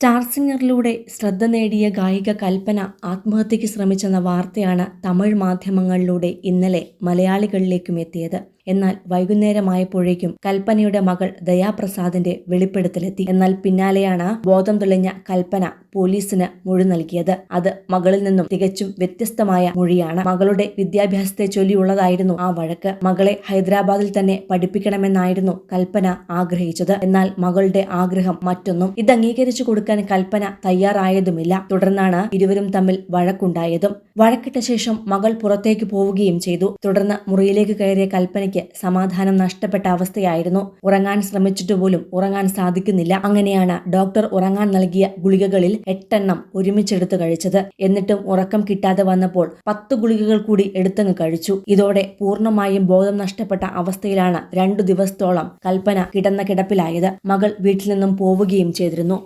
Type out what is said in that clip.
Star സിംഗറിലൂടെ ശ്രദ്ധ നേടിയ ഗായിക കൽപ്പന ആത്മഹത്യയ്ക്ക് ശ്രമിച്ചെന്ന വാർത്തയാണ് തമിഴ് മാധ്യമങ്ങളിലൂടെ ഇന്നലെ മലയാളികളിലേക്കും എത്തിയത്. എന്നാൽ വൈകുന്നേരമായപ്പോഴേക്കും കൽപ്പനയുടെ മകൾ ദയാപ്രസാദിന്റെ വെളിപ്പെടുത്തലെത്തി. എന്നാൽ പിന്നാലെയാണ് ബോധം തെളിഞ്ഞ കൽപ്പന പോലീസിന് മൊഴി നൽകിയത്. അത് മകളിൽ നിന്നും തികച്ചും വ്യത്യസ്തമായ മൊഴിയാണ്. മകളുടെ വിദ്യാഭ്യാസത്തെ ചൊല്ലിയുള്ളതായിരുന്നു ആ വഴക്ക്. മകളെ ഹൈദരാബാദിൽ തന്നെ പഠിപ്പിക്കണമെന്നായിരുന്നു കൽപ്പന ആഗ്രഹിച്ചത്. എന്നാൽ മകളുടെ ആഗ്രഹം മറ്റൊന്നും ഇത് അംഗീകരിച്ചു കൊടുക്കാൻ കൽപ്പന തയ്യാറായതുമില്ല. തുടർന്നാണ് ഇരുവരും തമ്മിൽ വഴക്കുണ്ടായതും. വഴക്കിട്ട ശേഷം മകൾ പുറത്തേക്ക് പോവുകയും ചെയ്തു. തുടർന്ന് മുറിയിലേക്ക് കയറിയ കൽപ്പനയ്ക്ക് സമാധാനം നഷ്ടപ്പെട്ട അവസ്ഥയായിരുന്നു. ഉറങ്ങാൻ ശ്രമിച്ചിട്ട് പോലും ഉറങ്ങാൻ സാധിക്കുന്നില്ല. അങ്ങനെയാണ് ഡോക്ടർ ഉറങ്ങാൻ നൽകിയ ഗുളികകളിൽ എട്ടെണ്ണം ഒരുമിച്ചെടുത്ത് കഴിച്ചത്. എന്നിട്ടും ഉറക്കം കിട്ടാതെ വന്നപ്പോൾ പത്ത് ഗുളികകൾ കൂടി എടുത്തങ്ങ് കഴിച്ചു. ഇതോടെ പൂർണമായും ബോധം നഷ്ടപ്പെട്ട അവസ്ഥയിലാണ് രണ്ടു ദിവസത്തോളം കൽപ്പന കിടന്ന കിടപ്പിലായത്. മകൾ വീട്ടിൽ നിന്നും പോവുകയും ചെയ്തിരുന്നു.